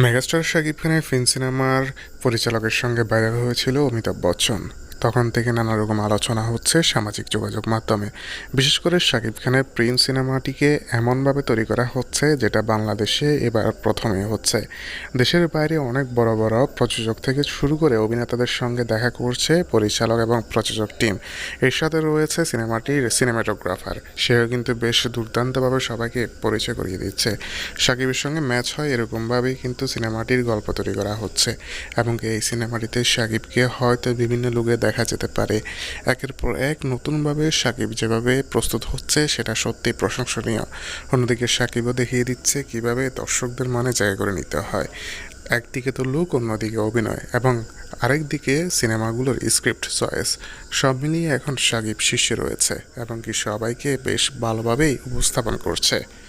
Megastar Shakib খানের ফিন সিনেমার পরিচালকের সঙ্গে ভাইরাল হয়েছিল অমিতাভ বচ্চন। তখন থেকে নানা রকম আলোচনা হচ্ছে সামাজিক যোগাযোগ মাধ্যমে। বিশেষ করে শাকিব খানের প্রিন্স সিনেমাটিকে এমনভাবে তৈরি করা হচ্ছে যেটা বাংলাদেশে এবার প্রথমে হচ্ছে। দেশের বাইরে অনেক বড় বড় প্রযোজক থেকে শুরু করে অভিনেতাদের সঙ্গে দেখা করছে পরিচালক এবং প্রযোজক টিম। এর সাথে রয়েছে সিনেমাটির সিনেমাটোগ্রাফার। সেও কিন্তু বেশ দুর্দান্তভাবে সবাইকে পরিচয় করিয়ে দিচ্ছে। সাকিবের সঙ্গে ম্যাচ হয় এরকমভাবেই কিন্তু সিনেমাটির গল্প তৈরি করা হচ্ছে এবং এই সিনেমাটিতে সাকিবকে হয়তো বিভিন্ন লুকে দেখা যেতে পারে। একের পর এক নতুনভাবে সাকিব যেভাবে প্রস্তুত হচ্ছে, সেটা সত্যি প্রশংসনীয়। অন্যদিকে সাকিবও দেখিয়ে দিচ্ছে কীভাবে দর্শকদের মানে জায়গা করে নিতে হয়। একদিকে তো লুক, অন্যদিকে অভিনয় এবং আরেকদিকে সিনেমাগুলোর স্ক্রিপ্ট চয়েস। সব মিলিয়ে এখন সাকিব শীর্ষে রয়েছে এবং কি সবাইকে বেশ ভালোভাবেই উপস্থাপন করছে।